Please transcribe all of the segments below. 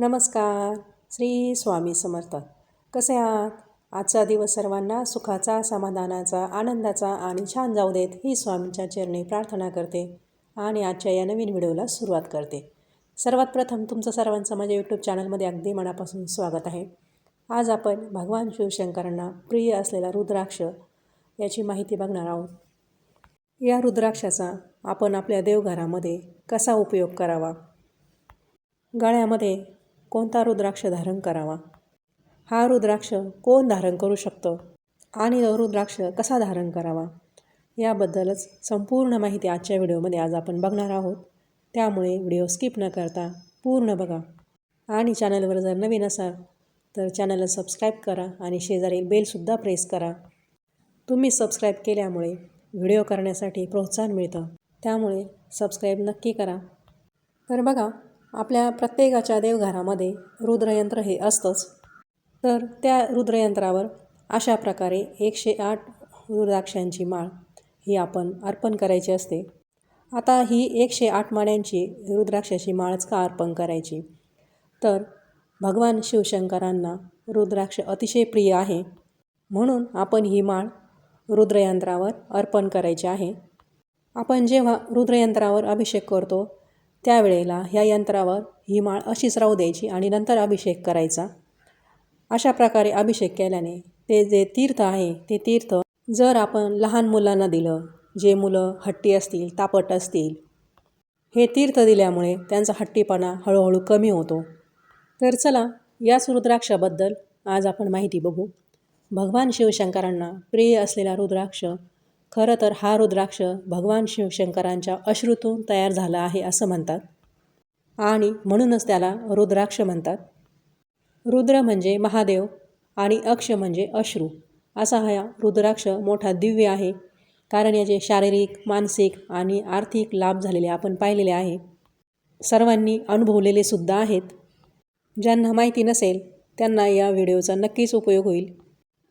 नमस्कार. श्री स्वामी समर्थ. कसे आहात? आजचा दिवस सर्वांना सुखाचा समाधानाचा आनंदाचा आणि छान जाऊ देत ही स्वामींच्या चरणी प्रार्थना करते आणि आजच्या या नवीन व्हिडिओला सुरुवात करते. सर्वात प्रथम तुमचं सर्वांचं माझ्या यूट्यूब चॅनलमध्ये अगदी मनापासून स्वागत आहे. आज आपण भगवान शिवशंकरांना प्रिय असलेला रुद्राक्ष याची माहिती बघणार आहोत. या रुद्राक्षाचा आपण आपल्या देवघरामध्ये कसा उपयोग करावा? गळ्यामध्ये कोणता रुद्राक्ष धारण करावा? हा रुद्राक्ष कोण धारण करू शकतं? आणि रुद्राक्ष कसा धारण करावा? याबद्दलच संपूर्ण माहिती आजच्या व्हिडिओमध्ये आज आपण बघणार आहोत. त्यामुळे व्हिडिओ स्किप न करता पूर्ण बघा. आणि चॅनलवर जर नवीन असाल तर चॅनलला सबस्क्राईब करा आणि शेजारी बेलसुद्धा प्रेस करा. तुम्ही सबस्क्राईब केल्यामुळे व्हिडिओ करण्यासाठी प्रोत्साहन मिळतं. त्यामुळे सबस्क्राईब नक्की करा. तर बघा आपल्या प्रत्येकाच्या देवघरामध्ये रुद्रयंत्र हे असतंच. तर त्या रुद्रयंत्रावर अशा प्रकारे एकशे आठ रुद्राक्षांची माळ ही आपण अर्पण करायची असते. आता ही एकशे आठ माळ्यांची रुद्राक्षाची माळच का अर्पण करायची? तर भगवान शिवशंकरांना रुद्राक्ष अतिशय प्रिय आहे. म्हणून आपण ही माळ रुद्रयंत्रावर अर्पण करायची आहे. आपण जेव्हा रुद्रयंत्रावर अभिषेक करतो त्यावेळेला ह्या यंत्रावर ही माळ अशीच राहू द्यायची आणि नंतर अभिषेक करायचा. अशा प्रकारे अभिषेक केल्याने ते जे तीर्थ आहे ते तीर्थ जर आपण लहान मुलांना दिलं जे मुलं हट्टी असतील तापट असतील हे तीर्थ दिल्यामुळे त्यांचा हट्टीपणा हळूहळू कमी होतो. तर चला याच रुद्राक्षाबद्दल आज आपण माहिती बघू. भगवान शिवशंकरांना प्रिय असलेला रुद्राक्ष खरं तर हा रुद्राक्ष भगवान शिवशंकरांच्या अश्रूतून तयार झाला आहे असं म्हणतात. आणि म्हणूनच त्याला रुद्राक्ष म्हणतात. रुद्र म्हणजे महादेव आणि अक्ष म्हणजे अश्रू. असा हा रुद्राक्ष मोठा दिव्य आहे. कारण याचे शारीरिक मानसिक आणि आर्थिक लाभ झालेले आपण पाहिलेले आहे. सर्वांनी अनुभवलेले सुद्धा आहेत. ज्यांना माहिती नसेल त्यांना या व्हिडिओचा नक्कीच उपयोग होईल.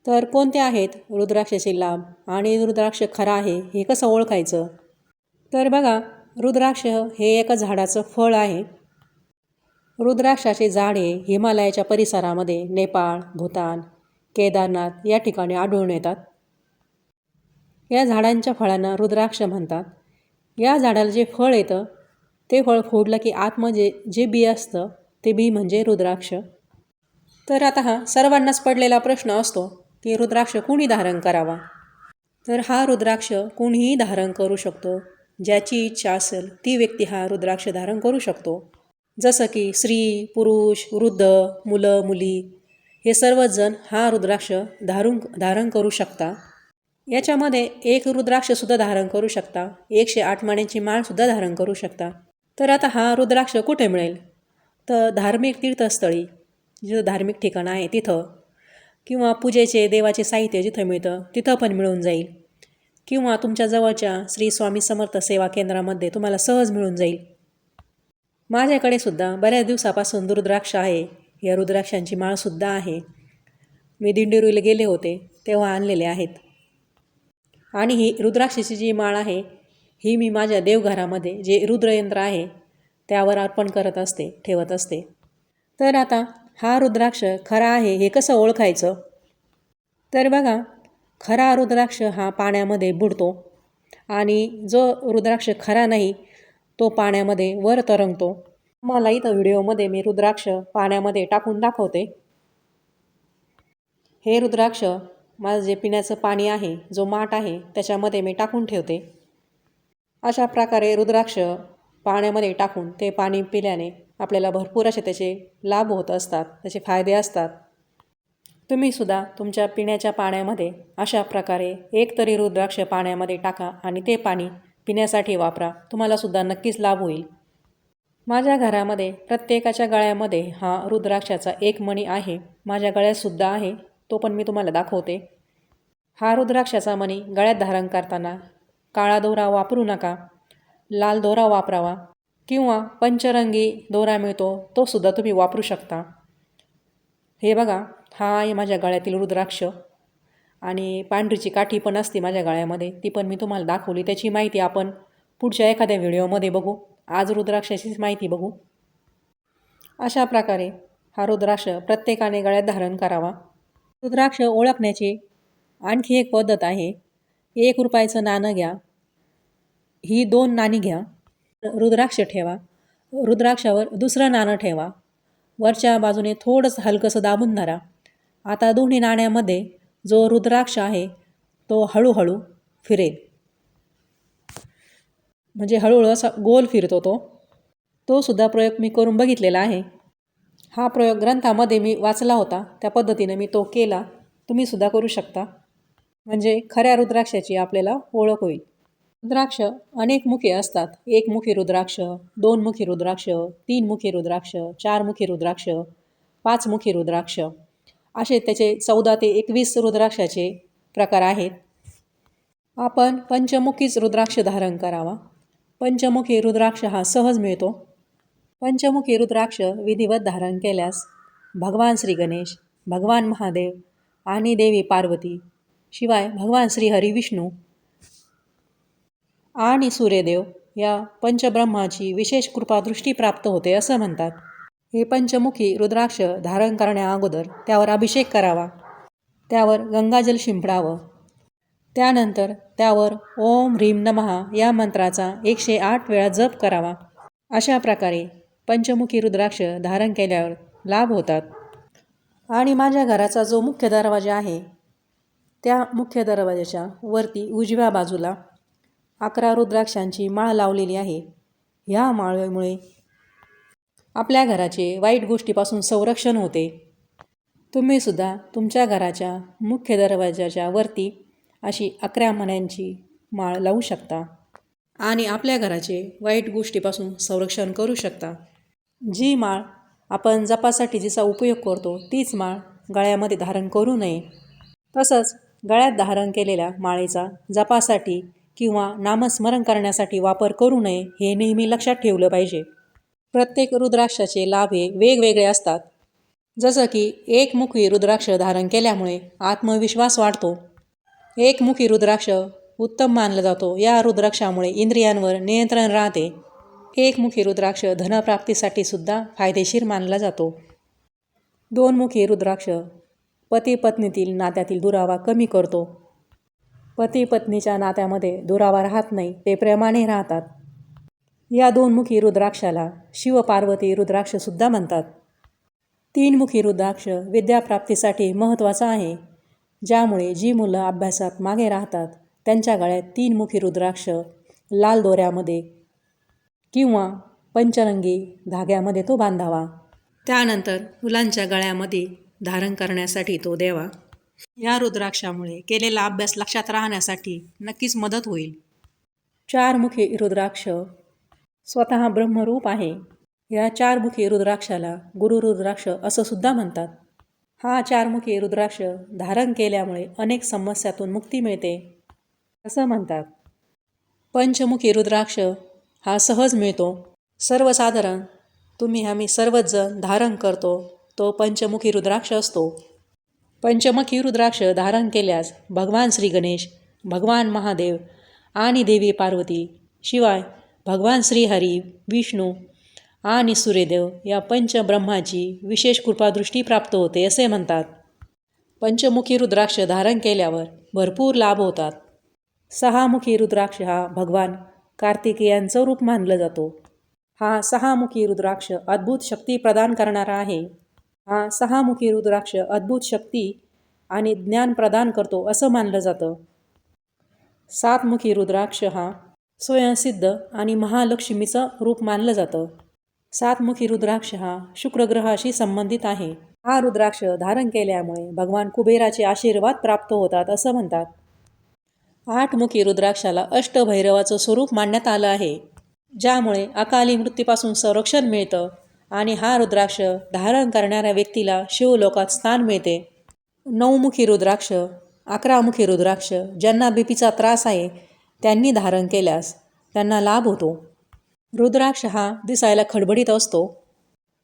तर कोणते आहेत रुद्राक्षाचे लाभ आणि रुद्राक्ष खरा आहे हे कसं ओळखायचं? तर बघा रुद्राक्ष हे एका झाडाचं फळ आहे. रुद्राक्षाचे झाड हे हिमालयाच्या परिसरामध्ये नेपाळ भूतान केदारनाथ या ठिकाणी आढळून येतात. या झाडांच्या फळांना रुद्राक्ष म्हणतात. या झाडाला जे फळ येतं ते फळ फोडलं की आतमध्ये जे बी असतं ते बी म्हणजे रुद्राक्ष. तर आता हा सर्वांनाच पडलेला प्रश्न असतो. ते रुद्राक्ष कुणी धारण करावा? तर हा रुद्राक्ष कुणीही धारण करू शकतो. ज्याची इच्छा असेल ती व्यक्ती हा रुद्राक्ष धारण करू शकतो. जसं की स्त्री पुरुष वृद्ध मुलं मुली हे सर्वजण हा रुद्राक्ष धारून धारण करू शकता. याच्यामध्ये एक रुद्राक्षसुद्धा धारण करू शकता. एकशे आठ माण्यांची माळसुद्धा धारण करू शकता. तर आता हा रुद्राक्ष कुठे मिळेल? तर धार्मिक तीर्थस्थळी जिथं धार्मिक ठिकाण आहे तिथं किंवा पूजेचे देवाचे साहित्य जिथं मिळतं तिथं पण मिळून जाईल. किंवा तुमच्या जवळच्या श्री स्वामी समर्थ सेवा केंद्रामध्ये तुम्हाला सहज मिळून जाईल. माझ्याकडे सुद्धा बऱ्याच दिवसापासून रुद्राक्ष आहे. या रुद्राक्षांची माळसुद्धा आहे. मी दिंडीरुईला गेले होते तेव्हा आणलेले आहेत. आणि ही रुद्राक्षाची जी माळ आहे ही मी माझ्या देवघरामध्ये जे रुद्रयंत्र आहे त्यावर अर्पण करत असते ठेवत असते. तर आता हा रुद्राक्ष खरा आहे हे कसं ओळखायचं? तर बघा खरा रुद्राक्ष हा पाण्यामध्ये बुडतो आणि जो रुद्राक्ष खरा नाही तो पाण्यामध्ये वर तरंगतो. मला इथं व्हिडिओमध्ये मी रुद्राक्ष पाण्यामध्ये टाकून दाखवते. हे रुद्राक्ष माझं जे पिण्याचं पाणी आहे जो माठ आहे त्याच्यामध्ये मी टाकून ठेवते. अशा प्रकारे रुद्राक्ष पाण्यामध्ये टाकून ते पाणी पिल्याने आपल्याला भरपूर असे त्याचे लाभ होत असतात त्याचे फायदे असतात. तुम्हीसुद्धा तुमच्या पिण्याच्या पाण्यामध्ये अशा प्रकारे एक तरी रुद्राक्ष पाण्यामध्ये टाका आणि ते पाणी पिण्यासाठी वापरा. तुम्हालासुद्धा नक्कीच लाभ होईल. माझ्या घरामध्ये प्रत्येकाच्या गळ्यामध्ये हा रुद्राक्षाचा एक मणी आहे. माझ्या गळ्यातसुद्धा आहे. तो पण मी तुम्हाला दाखवते. हा रुद्राक्षाचा मणी गळ्यात धारण करताना काळा दोरा वापरू नका. लाल दोरा वापरावा किंवा पंचरंगी दोरा मिळतो तो सुद्धा तुम्ही वापरू शकता. हे बघा हा आहे माझ्या गळ्यातील रुद्राक्ष. आणि पांढरीची काठी पण असते माझ्या गळ्यामध्ये ती पण मी तुम्हाला दाखवली. त्याची माहिती आपण पुढच्या एखाद्या व्हिडिओमध्ये बघू. आज रुद्राक्षाचीच माहिती बघू. अशा प्रकारे हा रुद्राक्ष प्रत्येकाने गळ्यात धारण करावा. रुद्राक्ष ओळखण्याची आणखी एक पद्धत आहे. एक रुपयाचं नाणं घ्या. ही दोन नाणी घ्या. रुद्राक्ष ठेवा. रुद्राक्षावर दुसरं नाणं ठेवा. वरच्या बाजूने थोडंसं हलकंसं दाबून धरा. आता दोन्ही नाण्यामध्ये जो रुद्राक्ष आहे तो हळूहळू फिरेल. म्हणजे हळूहळू असा गोल फिरतो तो. तो सुद्धा प्रयोग मी करून बघितलेला आहे. हा प्रयोग ग्रंथामध्ये मी वाचला होता. त्या पद्धतीने मी तो केला. तुम्ही सुद्धा करू शकता. म्हणजे खऱ्या रुद्राक्षाची आपल्याला ओळख होईल. द्राक्ष अनेक मुखे असतात. एक मुखी रुद्राक्ष दोन मुखी रुद्राक्ष तीन मुखी रुद्राक्ष चार मुखी रुद्राक्ष पाच मुखी रुद्राक्ष. असे त्याचे चौदा ते एकवीस रुद्राक्षाचे प्रकार आहेत. आपण पंचमुखीच रुद्राक्ष धारण करावा. पंचमुखी रुद्राक्ष हा सहज मिळतो. पंचमुखी रुद्राक्ष विधिवत धारण केल्यास भगवान श्री गणेश भगवान महादेव आणि देवी पार्वती शिवाय भगवान श्री हरिविष्णू आणि सूर्यदेव या पंचब्रह्माची विशेष कृपादृष्टी प्राप्त होते असं म्हणतात. हे पंचमुखी रुद्राक्ष धारण करण्याअगोदर त्यावर अभिषेक करावा. त्यावर गंगाजल शिंपडावं. त्यानंतर त्यावर ओम ह्रीम नमहा या मंत्राचा एकशे आठ वेळा जप करावा. अशा प्रकारे पंचमुखी रुद्राक्ष धारण केल्यावर लाभ होतात. आणि माझ्या घराचा जो मुख्य दरवाजा आहे त्या मुख्य दरवाजाच्या वरती उजव्या बाजूला अकरा रुद्राक्षांची माळ लावलेली आहे. ह्या माळेमुळे आपल्या घराचे वाईट गोष्टीपासून संरक्षण होते. तुम्हीसुद्धा तुमच्या घराच्या मुख्य दरवाजाच्या वरती अशी अकरा मण्यांची माळ लावू शकता आणि आपल्या घराचे वाईट गोष्टीपासून संरक्षण करू शकता. जी माळ आपण जपासाठी जिचा उपयोग करतो तीच माळ गळ्यामध्ये धारण करू नये. तसंच गळ्यात धारण केलेल्या माळेचा जपासाठी किंवा नामस्मरण करण्यासाठी वापर करू नये हे नेहमी लक्षात ठेवलं पाहिजे. प्रत्येक रुद्राक्षाचे लाभ हे वेगवेगळे असतात. जसं की एकमुखी रुद्राक्ष धारण केल्यामुळे आत्मविश्वास वाढतो. एकमुखी रुद्राक्ष उत्तम मानला जातो. या रुद्राक्षामुळे इंद्रियांवर नियंत्रण राहते. एकमुखी रुद्राक्ष धनप्राप्तीसाठी सुद्धा फायदेशीर मानला जातो. दोनमुखी रुद्राक्ष पती पत्नीतील नात्यातील दुरावा कमी करतो. पती पत्नीच्या नात्यामध्ये दुरावा राहत नाही ते प्रेमाने राहतात. या दोनमुखी रुद्राक्षाला शिवपार्वती रुद्राक्षसुद्धा म्हणतात. तीनमुखी रुद्राक्ष विद्याप्राप्तीसाठी महत्त्वाचा आहे ज्यामुळे जी मुलं अभ्यासात मागे राहतात त्यांच्या गळ्यात तीनमुखी रुद्राक्ष लाल दोऱ्यामध्ये किंवा पंचरंगी धाग्यामध्ये तो बांधावा. त्यानंतर मुलांच्या गळ्यामध्ये धारण करण्यासाठी तो द्यावा या रुद्राक्षामुळे केलेला अभ्यास लक्षात राहण्यासाठी नक्कीच मदत होईल. चारमुखी रुद्राक्ष स्वतः ब्रह्मरूप आहे. या चारमुखी रुद्राक्षाला गुरुरुद्राक्ष असं सुद्धा म्हणतात. हा चारमुखी रुद्राक्ष धारण केल्यामुळे अनेक समस्यातून मुक्ती मिळते असं म्हणतात. पंचमुखी रुद्राक्ष हा सहज मिळतो. सर्वसाधारण तुम्ही आम्ही सर्वच जण धारण करतो तो पंचमुखी रुद्राक्ष असतो. पंचमुखी रुद्राक्ष धारण केल्यास भगवान श्री गणेश भगवान महादेव आणि देवी पार्वती शिवाय भगवान श्रीहरी विष्णू आणि सूर्यदेव या पंचब्रह्माची विशेष कृपादृष्टी प्राप्त होते असे म्हणतात. पंचमुखी रुद्राक्ष धारण केल्यावर भरपूर लाभ होतात. सहामुखी रुद्राक्ष हा भगवान कार्तिकेयांचं रूप मानलं जातो. हा सहामुखी रुद्राक्ष अद्भुत शक्ती प्रदान करणारा आहे. हा सहामुखी रुद्राक्ष अद्भुत शक्ती आणि ज्ञान प्रदान करतो असं मानलं जातं. सातमुखी रुद्राक्ष हा स्वयंसिद्ध आणि महालक्ष्मीचं रूप मानलं जातं. सातमुखी रुद्राक्ष हा शुक्रग्रहाशी संबंधित आहे. हा रुद्राक्ष धारण केल्यामुळे भगवान कुबेराचे आशीर्वाद प्राप्त होतात असं म्हणतात. आठमुखी रुद्राक्षाला अष्टभैरवाचं स्वरूप मानण्यात आलं आहे ज्यामुळे अकाली मृत्यूपासून संरक्षण मिळतं आणि हा रुद्राक्ष धारण करणाऱ्या व्यक्तीला शिवलोकात स्थान मिळते. नऊमुखी रुद्राक्ष अकरामुखी रुद्राक्ष ज्यांना बीपीचा त्रास आहे त्यांनी धारण केल्यास त्यांना लाभ होतो. रुद्राक्ष हा दिसायला खडबडीत असतो.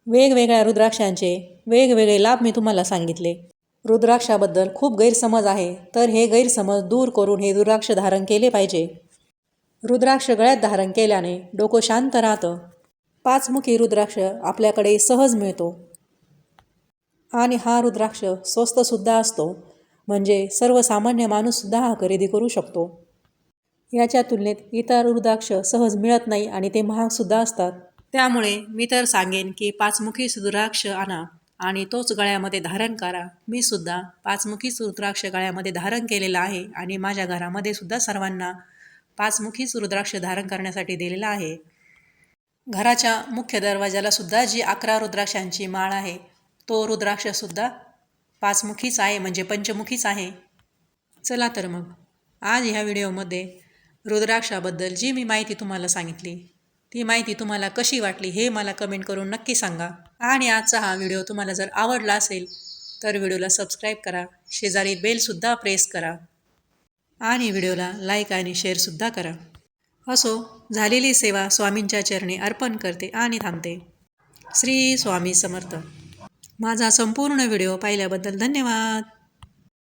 वेगवेगळ्या रुद्राक्षांचे वेगवेगळे लाभ मी तुम्हाला सांगितले. रुद्राक्षाबद्दल खूप गैरसमज आहे तर हे गैरसमज दूर करून हे रुद्राक्ष धारण केले पाहिजे. रुद्राक्ष गळ्यात धारण केल्याने डोकं शांत राहतं. पाचमुखी रुद्राक्ष आपल्याकडे सहज मिळतो. आणि हा रुद्राक्ष स्वस्तसुद्धा असतो म्हणजे सर्वसामान्य माणूससुद्धा हा खरेदी करू शकतो. याच्या तुलनेत इतर रुद्राक्ष सहज मिळत नाही आणि ते महागसुद्धा असतात. त्यामुळे मी तर सांगेन की पाचमुखी रुद्राक्ष आणा आणि तोच गळ्यामध्ये धारण करा. मी सुद्धा पाचमुखीच रुद्राक्ष गळ्यामध्ये धारण केलेला आहे आणि माझ्या घरामध्ये सुद्धा सर्वांना पाचमुखीच रुद्राक्ष धारण करण्यासाठी दिलेला आहे. घराच्या मुख्य दरवाजाला सुद्धा जी अकरा रुद्राक्षांची माळ आहे तो रुद्राक्षसुद्धा पाचमुखीच आहे म्हणजे पंचमुखीच आहे. चला तर मग आज ह्या व्हिडिओमध्ये रुद्राक्षाबद्दल जी मी माहिती तुम्हाला सांगितली ती माहिती तुम्हाला कशी वाटली हे मला कमेंट करून नक्की सांगा. आणि आजचा हा व्हिडिओ तुम्हाला जर आवडला असेल तर व्हिडिओला सबस्क्राईब करा शेजारी बेलसुद्धा प्रेस करा. आणि व्हिडिओला लाईक आणि शेअरसुद्धा करा. असो झालेली सेवा स्वामींच्या चरणी अर्पण करते आणि थांबते. श्री स्वामी समर्थ. माझा संपूर्ण व्हिडिओ पाहिल्याबद्दल धन्यवाद.